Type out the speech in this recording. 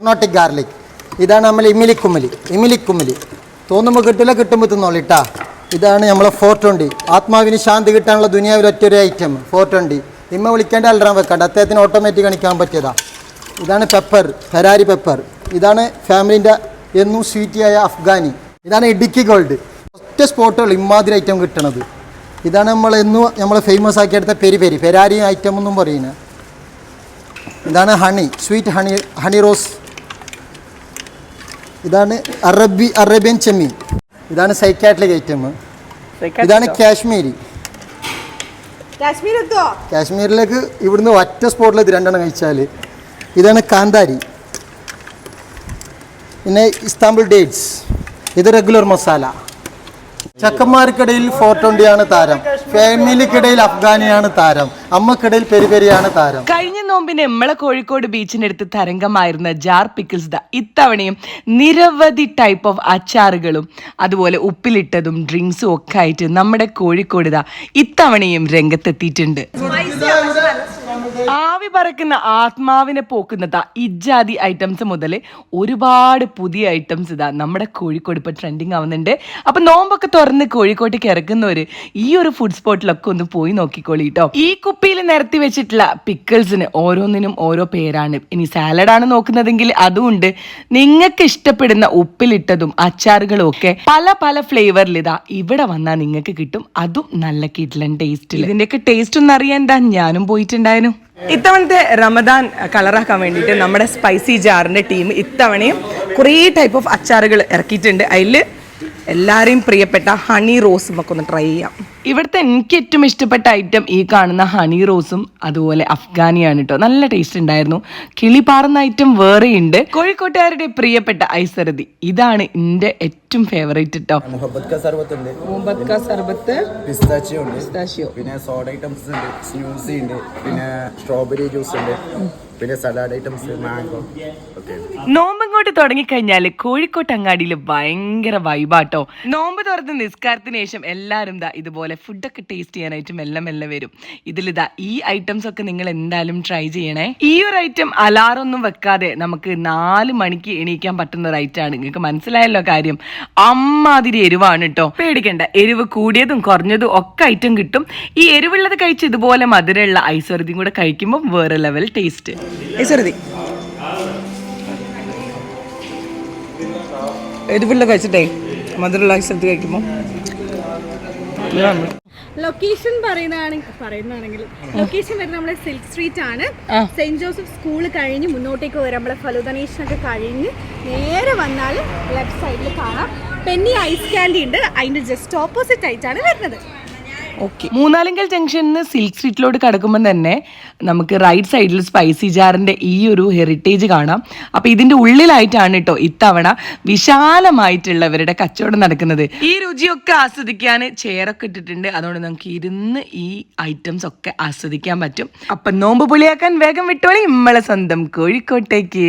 Nautic garlic ഇതാണ് നമ്മൾ ഇമിലിക്കുമ്മലി ഇമിലിക്കുമ്മലി തോന്നുമ്പോൾ കിട്ടില്ല കിട്ടുമ്പോൾ തിന്നോളിട്ടാ ഇതാണ് നമ്മളെ ഫോർ ട്വന്റി ആത്മാവിന് ശാന്തി കിട്ടാനുള്ള ദുനിയാവിൽ ഒറ്റൊരു ഐറ്റം ഫോർ ട്വന്റി ഇമ്മ വിളിക്കേണ്ട അൽറാം വെക്കണ്ട. അദ്ദേഹത്തിന് ഓട്ടോമാറ്റിക് കണിക്കാൻ പറ്റിയതാ. ഇതാണ് പെപ്പർ ഫെരാരി പെപ്പർ ഇതാണ് ഫാമിലിന്റെ എന്നും സ്വീറ്റിയായ അഫ്ഗാനി. ഇതാണ് ഇടുക്കി ഗോൾഡ് ഒറ്റ സ്പോട്ടുകൾ ഇമാതിരി ഐറ്റം കിട്ടണത്. ഇതാണ് നമ്മൾ എന്നും നമ്മൾ ഫേമസ് ആക്കി എടുത്ത പെരി പെരി. പെരാരി ഐറ്റം എന്നും പറയുന്നത് ഇതാണ് honey sweet honey honey rose ഇതാണ് അറബി അറേബ്യൻ ചെമ്മീൻ. ഇതാണ് സൈക്കാട്ലിക് ഐറ്റം ഇതാണ് കാശ്മീരി. കാശ്മീരിലേക്ക് ഇവിടുന്ന് ഒറ്റ സ്പോട്ടിലെത്തി രണ്ടെണ്ണം കഴിച്ചാൽ ഇതാണ് കാന്താരി. പിന്നെ ഇസ്താംബുൾ ഡേറ്റ്സ് ഇത് റെഗുലർ മസാല ചക്കന്മാർക്കിടയിൽ ഫോർ ട്വന്റിയാണ് താരം. ഫാമിലിക്കിടയിൽ അഫ്ഗാനിയാണ് താരം. അമ്മക്കിടയിൽ പെരിപെരിയാണ് താരം. കഴിഞ്ഞ നോമ്പിന് നമ്മളെ കോഴിക്കോട് ബീച്ചിനടുത്ത് തരംഗമായിരുന്ന ജാർ പിക്കിൾസ് ദ ഇത്തവണയും നിരവധി ടൈപ്പ് ഓഫ് അച്ചാറുകളും അതുപോലെ ഉപ്പിലിട്ടതും ഡ്രിങ്ക്സും ഒക്കെ ആയിട്ട് നമ്മുടെ കോഴിക്കോട് ദ ഇത്തവണയും രംഗത്തെത്തിയിട്ടുണ്ട്. ആവി പറക്കുന്ന ആത്മാവിനെ പോക്കുന്നതാ ഇജാതി ഐറ്റംസ് മുതൽ ഒരുപാട് പുതിയ ഐറ്റംസ് ഇതാ നമ്മുടെ കോഴിക്കോട് ഇപ്പോൾ ട്രെൻഡിങ് ആവുന്നുണ്ട്. അപ്പം നോമ്പൊക്കെ തുറന്ന് കോഴിക്കോട്ടേക്ക് ഇറക്കുന്നവര് ഈ ഒരു ഫുഡ് സ്പോട്ടിലൊക്കെ ഒന്ന് പോയി നോക്കിക്കോളി കേട്ടോ ഈ കുപ്പിയിൽ നിരത്തി വെച്ചിട്ടുള്ള പിക്കിൾസിന് ഓരോന്നിനും ഓരോ പേരാണ്. ഇനി സാലഡാണ് നോക്കുന്നതെങ്കിൽ അതുമുണ്ട് നിങ്ങൾക്ക് ഇഷ്ടപ്പെടുന്ന ഉപ്പിലിട്ടതും അച്ചാറുകളും ഒക്കെ പല പല ഫ്ലേവറിൽ ഇതാ ഇവിടെ വന്നാൽ നിങ്ങൾക്ക് കിട്ടും. അതും നല്ല കിഡ്ലൻ ടേസ്റ്റിൽ ഇതിന്റെയൊക്കെ ടേസ്റ്റ് ഒന്ന് അറിയാൻ എന്താ ഞാനും പോയിട്ടുണ്ടായിരുന്നു. ഇത്തവണത്തെ റമദാൻ കളറാക്കാൻ വേണ്ടിയിട്ട് നമ്മുടെ സ്പൈസി ജാറിന്റെ ടീം ഇത്തവണയും കുറേ ടൈപ്പ് ഓഫ് അച്ചാറുകൾ ഇറക്കിയിട്ടുണ്ട്. അതിൽ എല്ലാവരെയും പ്രിയപ്പെട്ട ഹണി റോസും ഒക്കെ ഒന്ന് ട്രൈ ചെയ്യാം. ഇവിടുത്തെ എനിക്ക് ഏറ്റവും ഇഷ്ടപ്പെട്ട ഐറ്റം ഈ കാണുന്ന ഹണി റോസും അതുപോലെ അഫ്ഗാനിയാണ് കേട്ടോ നല്ല ടേസ്റ്റ് ഉണ്ടായിരുന്നു. കിളി പാറുന്ന ഐറ്റം വേറെയുണ്ട്. കോഴിക്കോട്ടുകാരുടെ പ്രിയപ്പെട്ട ഐസരതി ഇതാണ് എന്റെ ഏറ്റവും ഫേവറേറ്റ് കേട്ടോ മുഹബത്ത് ക സർബത്ത് ഉണ്ട്. മുമ്പത്ക സർബത്ത് പിസ്താച്ചിയോ ഉണ്ട്. പിസ്താച്ചിയോ. പിന്നെ സോഡ ഐറ്റംസ് ഉണ്ട് സ്നൂസി ഉണ്ട് പിന്നെ സ്ട്രോബെറി ജ്യൂസ് ഉണ്ട് പിന്നെ സലാഡ് ഐറ്റംസ് മാംഗോ നോമ്പങ്ങോട്ട് തുടങ്ങിക്കഴിഞ്ഞാൽ കോഴിക്കോട്ട് അങ്ങാടിയിൽ ഭയങ്കര വൈബാട്ടോ നോമ്പ് തുറന്ന് നിസ്കാരത്തിന് ശേഷം എല്ലാവരും ദാ ഇതുപോലെ ഫുഡൊക്കെ ടേസ്റ്റ് ചെയ്യാനായിട്ട് മെല്ലെ മെല്ലെ വരും. ഇതിലിതാ ഈ ഐറ്റംസ് ഒക്കെ നിങ്ങൾ എന്തായാലും ട്രൈ ചെയ്യണേ. ഈ ഒരു ഐറ്റം അലാറൊന്നും വെക്കാതെ നമുക്ക് നാല് മണിക്ക് എണീക്കാൻ പറ്റുന്ന ഒരു ഐറ്റം ആണ്. നിങ്ങൾക്ക് മനസ്സിലായല്ലോ കാര്യം. അമ്മാതിരി എരിവാണ് കേട്ടോ പേടിക്കണ്ട എരിവ് കൂടിയതും കുറഞ്ഞതും ഒക്കെ ഐറ്റം കിട്ടും. ഈ എരിവുള്ളത് കഴിച്ച് ഇതുപോലെ മധുരമുള്ള ഐശ്വര്യയും കൂടെ കഴിക്കുമ്പോൾ വേറെ ലെവൽ ടേസ്റ്റ് ഐശ്വര്യതി എരിവുള്ള കഴിച്ചിട്ടേ മധുരമുള്ള ഐശ്വര്യത്തിൽ കഴിക്കുമ്പോൾ ലൊക്കേഷൻ പറയുന്നതാണെങ്കിൽ പറയുന്നതാണെങ്കിൽ ലൊക്കേഷൻ വരുന്നത് നമ്മുടെ സിൽക്ക് സ്ട്രീറ്റ് ആണ്. സെന്റ് ജോസഫ് സ്കൂൾ കഴിഞ്ഞ് മുന്നോട്ടേക്ക് വരാം. നമ്മളെ ഫലുദനേഷൻ ഒക്കെ കഴിഞ്ഞ് നേരെ വന്നാൽ ലെഫ്റ്റ് സൈഡിൽ കാണാം. പെന്നി ഐസ് കാൻഡി ഉണ്ട്. അതിന്റെ ജസ്റ്റ് ഓപ്പോസിറ്റ് ആയിട്ടാണ് വരുന്നത്. ഓക്കെ മൂന്നാലിങ്കൽ ജംഗ്ഷനിൽ നിന്ന് സിൽക്ക് സ്ട്രീറ്റിലോട്ട് കടക്കുമ്പോൾ തന്നെ നമുക്ക് റൈറ്റ് സൈഡിൽ സ്പൈസി ജാറിന്റെ ഈ ഒരു ഹെറിറ്റേജ് കാണാം. അപ്പൊ ഇതിന്റെ ഉള്ളിലായിട്ടാണ് കേട്ടോ ഇത്തവണ വിശാലമായിട്ടുള്ളവരുടെ കച്ചവടം നടക്കുന്നത്. ഈ രുചിയൊക്കെ ആസ്വദിക്കാൻ ചെയറൊക്കെ ഇട്ടിട്ടുണ്ട്. അതുകൊണ്ട് നമുക്ക് ഇരുന്ന് ഈ ഐറ്റംസ് ഒക്കെ ആസ്വദിക്കാൻ പറ്റും. അപ്പൊ നോമ്പ് പുളിയാക്കാൻ വേഗം വിട്ടോളി. നമ്മളെ സ്വന്തം കോഴിക്കോട്ടേക്ക്.